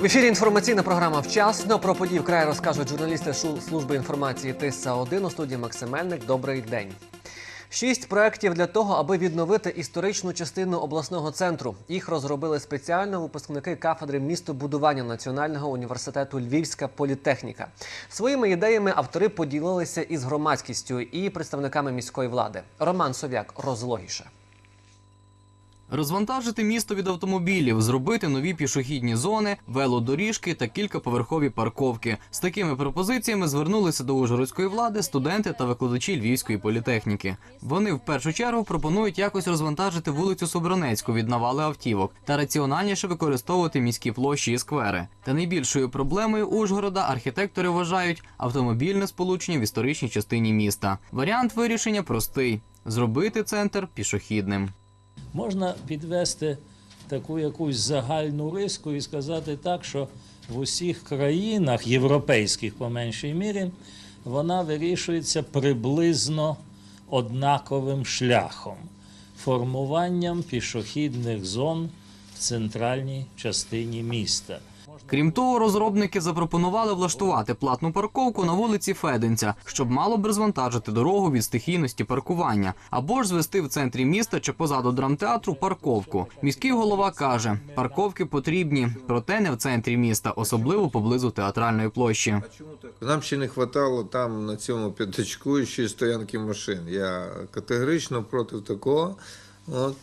В ефірі інформаційна програма вчасно. Про події вкрай розкажуть журналісти служби інформації ТИСА 1 у студії Максим Мельник. Добрий день. Шість проєктів для того, аби відновити історичну частину обласного центру. Їх розробили спеціально випускники кафедри містобудування Національного університету Львівська політехніка. Своїми ідеями автори поділилися із громадськістю і представниками міської влади. Роман Сов'як розлогіше. Розвантажити місто від автомобілів, зробити нові пішохідні зони, велодоріжки та кількаповерхові парковки. З такими пропозиціями звернулися до ужгородської влади студенти та викладачі Львівської політехніки. Вони в першу чергу пропонують якось розвантажити вулицю Собранецьку від навали автівок та раціональніше використовувати міські площі і сквери. Та найбільшою проблемою Ужгорода архітектори вважають автомобільне сполучення в історичній частині міста. Варіант вирішення простий: зробити центр пішохідним. Можна підвести таку якусь загальну риску і сказати так, що в усіх країнах європейських, по меншій мірі, вона вирішується приблизно однаковим шляхом формуванням пішохідних зон в центральній частині міста. Крім того, розробники запропонували влаштувати платну парковку на вулиці Феденця, щоб мало б розвантажити дорогу від стихійності паркування, або ж звести в центрі міста чи позаду драмтеатру парковку. Міський голова каже, парковки потрібні, проте не в центрі міста, особливо поблизу театральної площі. Нам ще не вистачало там на цьому п'ятачку ще й стоянки машин. Я категорично проти такого. От.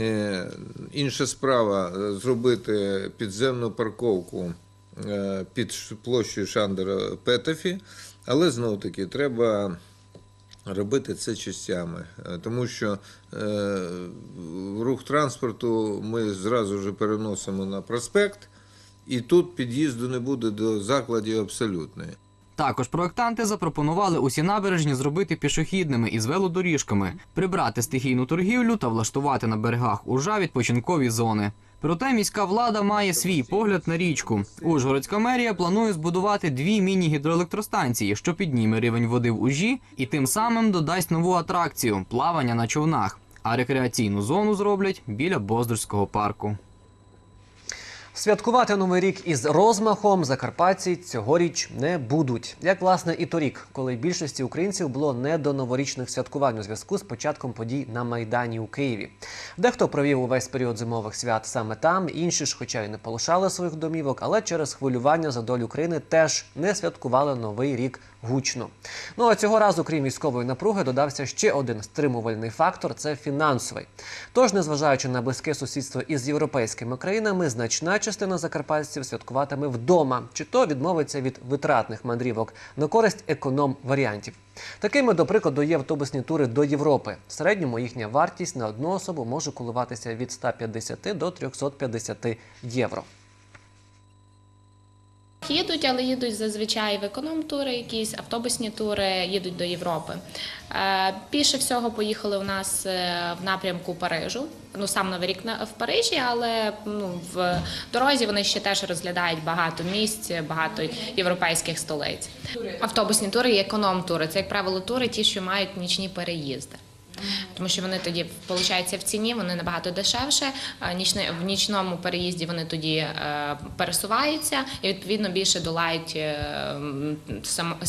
Е, інша справа е, зробити підземну парковку е, під площею Шандера Петефі, але знову таки треба робити це частями, тому що рух транспорту ми зразу вже переносимо на проспект, і тут під'їзду не буде до закладів абсолютної. Також проектанти запропонували усі набережні зробити пішохідними із велодоріжками, прибрати стихійну торгівлю та влаштувати на берегах Ужа відпочинкові зони. Проте міська влада має свій погляд на річку. Ужгородська мерія планує збудувати дві міні-гідроелектростанції, що підніме рівень води в Ужі, і тим самим додасть нову атракцію плавання на човнах. А рекреаційну зону зроблять біля Боздорського парку. Святкувати новий рік із розмахом закарпатці цьогоріч не будуть. Як власне і торік, коли більшості українців було не до новорічних святкувань у зв'язку з початком подій на майдані у Києві. Дехто провів увесь період зимових свят саме там, інші ж, хоча й не полишали своїх домівок, але через хвилювання за долю країни теж не святкували новий рік гучно. Ну а цього разу, крім військової напруги, додався ще один стримувальний фактор це фінансовий. Тож, незважаючи на близьке сусідство із європейськими країнами, значна частина закарпатців святкуватиме вдома, чи то відмовиться від витратних мандрівок на користь економ варіантів. Такими, до прикладу, є автобусні тури до Європи. В середньому їхня вартість на одну особу може коливатися від 150 до 350 євро. Їдуть, але їдуть зазвичай в економ-тури, якісь автобусні тури, їдуть до Європи. Е, Більше всього поїхали у нас е, в напрямку Парижу. Ну сам новий рік в Парижі, але ну в дорозі вони ще теж розглядають багато місць, багато європейських столиць. Автобусні тури і економ-тури. Це як правило тури, ті, що мають нічні переїзди. Тому що вони тоді виходить, в ціні, вони набагато дешевше. Нічне в нічному переїзді вони тоді е, пересуваються і відповідно більше долають е,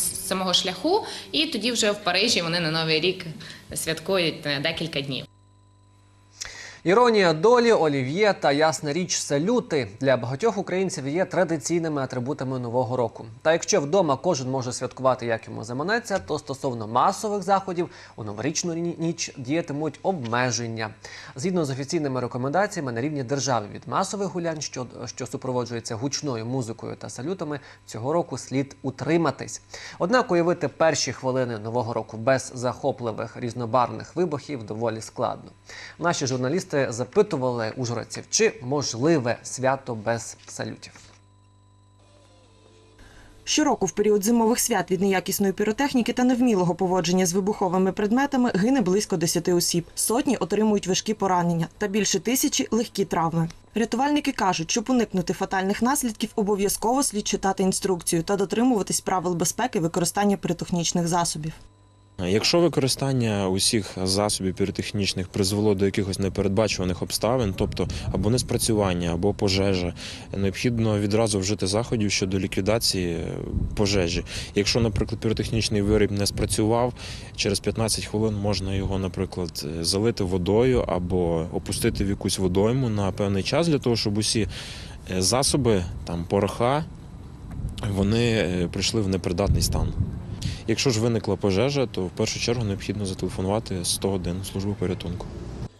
самого шляху. І тоді вже в Парижі вони на новий рік святкують е, декілька днів. Іронія долі, олів'є та ясна річ салюти для багатьох українців є традиційними атрибутами нового року. Та якщо вдома кожен може святкувати, як йому заманеться, то стосовно масових заходів у новорічну ніч діятимуть обмеження. Згідно з офіційними рекомендаціями на рівні держави від масових гулянь, що, що супроводжуються гучною музикою та салютами, цього року слід утриматись. Однак уявити перші хвилини нового року без захопливих різнобарвних вибухів доволі складно. Наші журналісти запитували ужгородців, чи можливе свято без салютів. Щороку в період зимових свят від неякісної піротехніки та невмілого поводження з вибуховими предметами гине близько 10 осіб. Сотні отримують важкі поранення та більше тисячі легкі травми. Рятувальники кажуть, щоб уникнути фатальних наслідків, обов'язково слід читати інструкцію та дотримуватись правил безпеки використання піротехнічних засобів. Якщо використання усіх засобів піротехнічних призвело до якихось непередбачуваних обставин, тобто або неспрацювання, або пожежа, необхідно відразу вжити заходів щодо ліквідації пожежі. Якщо, наприклад, піротехнічний виріб не спрацював, через 15 хвилин можна його, наприклад, залити водою або опустити в якусь водойму на певний час для того, щоб усі е, засоби, там пороха, вони е, прийшли в непридатний стан. Якщо ж виникла пожежа, то в першу чергу необхідно зателефонувати 101 службу порятунку.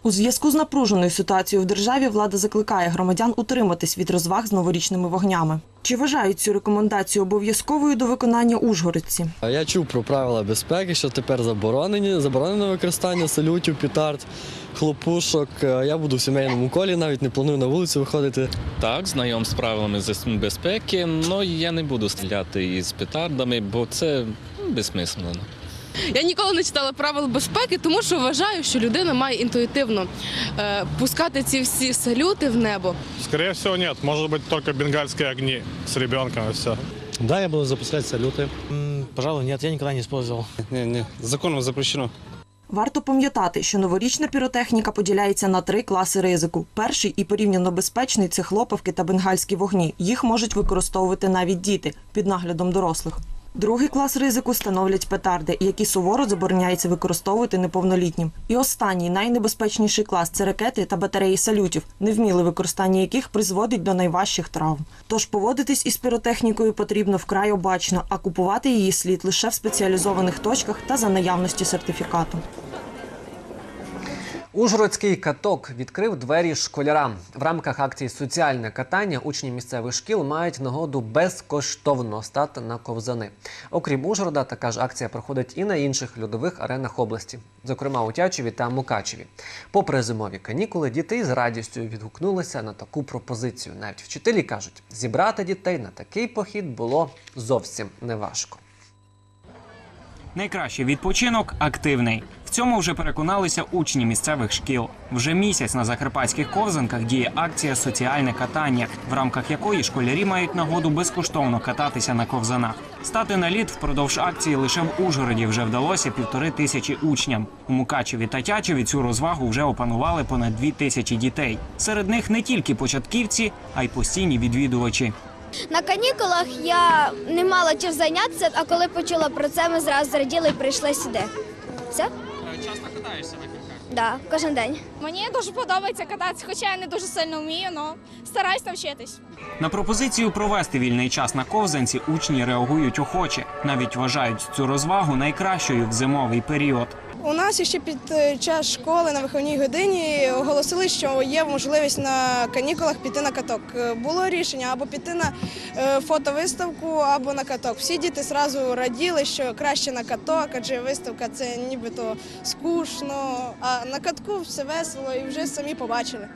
У зв'язку з напруженою ситуацією в державі влада закликає громадян утриматись від розваг з новорічними вогнями. Чи вважають цю рекомендацію обов'язковою до виконання ужгородці? А Я чув про правила безпеки, що тепер заборонені, заборонено використання салютів, петард, хлопушок. Я буду в сімейному колі, навіть не планую на вулицю виходити. Так, знайом з правилами безпеки, але я не буду стріляти із петардами, бо це ну, безсмислено. Я ніколи не читала правил безпеки, тому що вважаю, що людина має інтуїтивно е, пускати ці всі салюти в небо. Скорее всего, нет. Может быть, только бенгальские огни с ребенком и все. Да, я буду запускать салюты. Пожалуй, нет, я никогда не использовал. Не, не, законом запрещено. Варто пам'ятати, що новорічна піротехніка поділяється на три класи ризику. Перший і порівняно безпечний це хлопавки та бенгальські вогні. Їх можуть використовувати навіть діти під наглядом дорослих. Другий клас ризику становлять петарди, які суворо забороняється використовувати неповнолітнім. І останній найнебезпечніший клас це ракети та батареї салютів, невміле використання яких призводить до найважчих травм. Тож поводитись із піротехнікою потрібно вкрай обачно, а купувати її слід лише в спеціалізованих точках та за наявності сертифікату. Ужгородський каток відкрив двері школярам. В рамках акції Соціальне катання учні місцевих шкіл мають нагоду безкоштовно стати на ковзани. Окрім Ужгорода, така ж акція проходить і на інших льодових аренах області, зокрема у Тячеві та Мукачеві. Попри зимові канікули, діти з радістю відгукнулися на таку пропозицію. Навіть вчителі кажуть, зібрати дітей на такий похід було зовсім неважко. Найкращий відпочинок активний. В цьому вже переконалися учні місцевих шкіл. Вже місяць на закарпатських ковзанках діє акція Соціальне катання, в рамках якої школярі мають нагоду безкоштовно кататися на ковзанах. Стати на лід впродовж акції лише в Ужгороді вже вдалося півтори тисячі учням. У Мукачеві та Тячеві цю розвагу вже опанували понад дві тисячі дітей. Серед них не тільки початківці, а й постійні відвідувачі. На канікулах я не мала чим зайнятися, а коли почула про це, ми зразу зраділи і прийшли сюди. Все? Часто катаєшся на кілках? Да, кожен день. Мені дуже подобається кататися, хоча я не дуже сильно вмію, але стараюсь навчитись. На пропозицію провести вільний час на ковзанці учні реагують охоче, навіть вважають цю розвагу найкращою в зимовий період. У нас ще під е, час школи на виховній годині оголосили, що є можливість на канікулах піти на каток. Е, Було рішення або піти на е, фотовиставку, або на каток. Всі діти зразу раділи, що краще на каток, адже виставка це нібито скучно. А на катку все весело і вже самі побачили.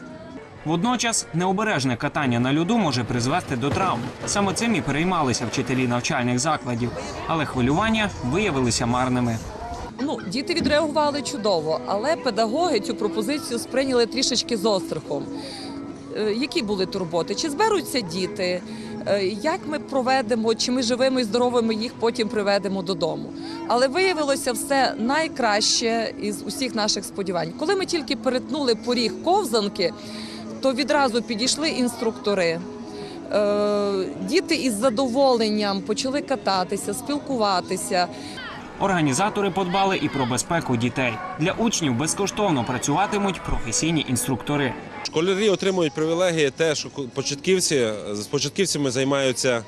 Водночас необережне катання на льоду може призвести до травм. Саме цим і переймалися вчителі навчальних закладів, але хвилювання виявилися марними. Ну, діти відреагували чудово, але педагоги цю пропозицію сприйняли трішечки з острахом. Е, Які були турботи? Чи зберуться діти? Е, Як ми проведемо, чи ми живими і здоровими їх потім приведемо додому? Але виявилося все найкраще із усіх наших сподівань. Коли ми тільки перетнули поріг ковзанки, то відразу підійшли інструктори. Е, Діти із задоволенням почали кататися, спілкуватися. Організатори подбали і про безпеку дітей. Для учнів безкоштовно працюватимуть професійні інструктори. Школярі отримують привілегії те, що початківці з початківцями займаються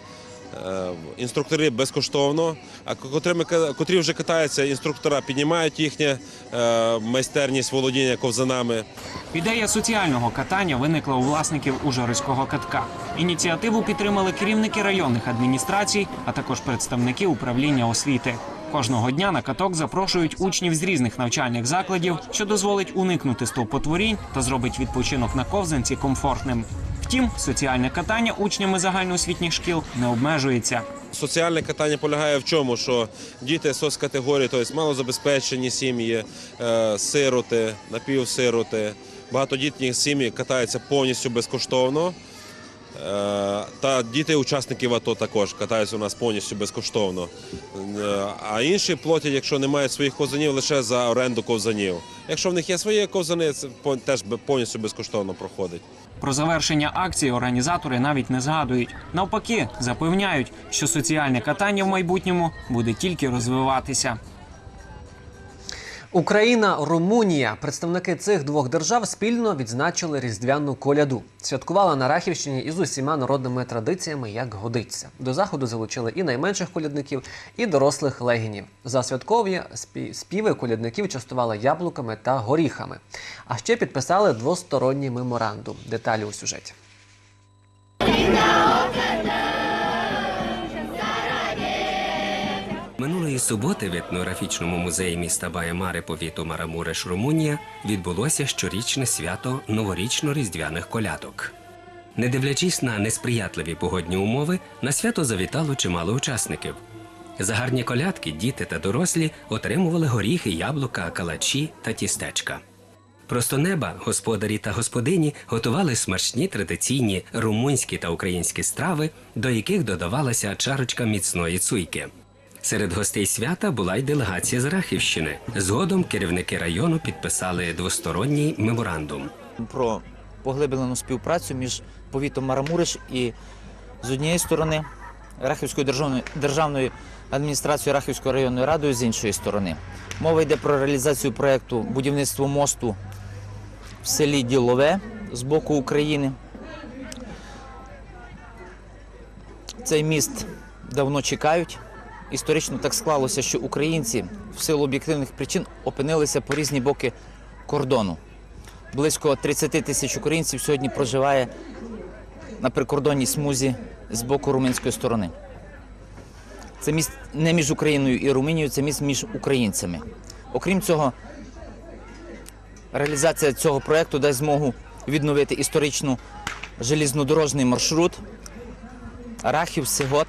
е, інструктори безкоштовно, а котрими котрі вже катаються, інструктора піднімають їхнє е, майстерність володіння ковзанами. Ідея соціального катання виникла у власників Ужгородського катка. Ініціативу підтримали керівники районних адміністрацій, а також представники управління освіти. Кожного дня на каток запрошують учнів з різних навчальних закладів, що дозволить уникнути стовпотворінь та зробить відпочинок на ковзанці комфортним. Втім, соціальне катання учнями загальноосвітніх шкіл не обмежується. Соціальне катання полягає в чому, що діти соцкатегорії, тобто малозабезпечені сім'ї, е, сироти, напівсироти, багатодітні сім'ї катаються повністю безкоштовно. Е, Та діти учасників АТО також катаються у нас повністю безкоштовно. Е, А інші платять, якщо не мають своїх ковзанів, лише за оренду ковзанів. Якщо в них є свої ковзани, це теж повністю безкоштовно проходить. Про завершення акції організатори навіть не згадують. Навпаки, запевняють, що соціальне катання в майбутньому буде тільки розвиватися. Україна, Румунія. Представники цих двох держав спільно відзначили різдвяну коляду. Святкували на Рахівщині із усіма народними традиціями, як годиться. До заходу залучили і найменших колядників, і дорослих легінів. За святкові спі- співи колядників частували яблуками та горіхами. А ще підписали двосторонній меморандум. Деталі у сюжеті. Минулої суботи в етнографічному музеї міста Баямари повіту Марамуреш, Румунія, відбулося щорічне свято новорічно-різдвяних колядок. Не дивлячись на несприятливі погодні умови, на свято завітало чимало учасників. За гарні колядки діти та дорослі отримували горіхи, яблука, калачі та тістечка. Просто неба господарі та господині готували смачні традиційні румунські та українські страви, до яких додавалася чарочка міцної цуйки. Серед гостей свята була й делегація з Рахівщини. Згодом керівники району підписали двосторонній меморандум. про поглиблену співпрацю між повітом Марамуриш і з однієї сторони Рахівською державною, державною адміністрацією Рахівською районною радою з іншої сторони. Мова йде про реалізацію проєкту будівництво мосту в селі Ділове з боку України. Цей міст давно чекають. Історично так склалося, що українці в силу об'єктивних причин опинилися по різні боки кордону. Близько 30 тисяч українців сьогодні проживає на прикордонній смузі з боку румунської сторони. Це міст не між Україною і Румунією, це міст між українцями. Окрім цього, реалізація цього проєкту дасть змогу відновити історичну желізнодорожний маршрут Рахів, Сигот,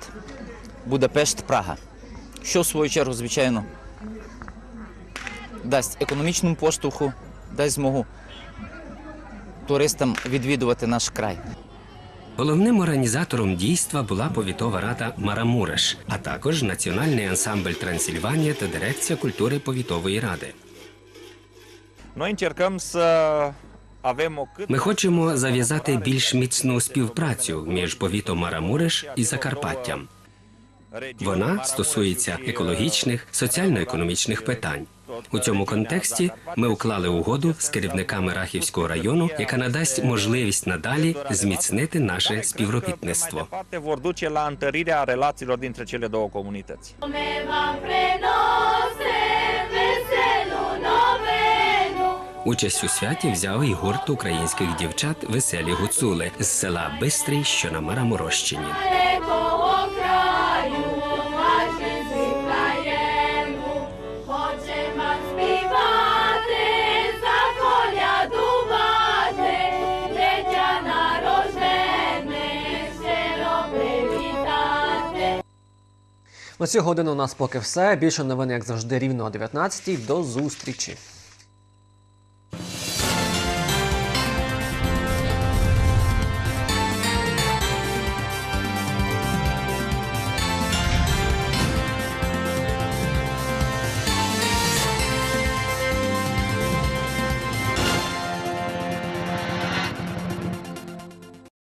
Будапешт, Прага. Що в свою чергу, звичайно, дасть економічному поштовху, дасть змогу туристам відвідувати наш край. Головним організатором дійства була повітова рада Марамуреш, а також Національний ансамбль Трансильванія та дирекція культури повітової ради. O cât Ми хочемо зав'язати більш міцну співпрацю між повітом Марамуреш і Закарпаттям. Вона стосується екологічних, соціально-економічних питань. У цьому контексті ми уклали угоду з керівниками Рахівського району, яка надасть можливість надалі зміцнити наше співробітництво. Участь у святі взяв і гурт українських дівчат Веселі гуцули з села Бистрий, що на Мараморощині. На цю годину у нас поки все. Більше новин, як завжди, рівно о 19 До зустрічі.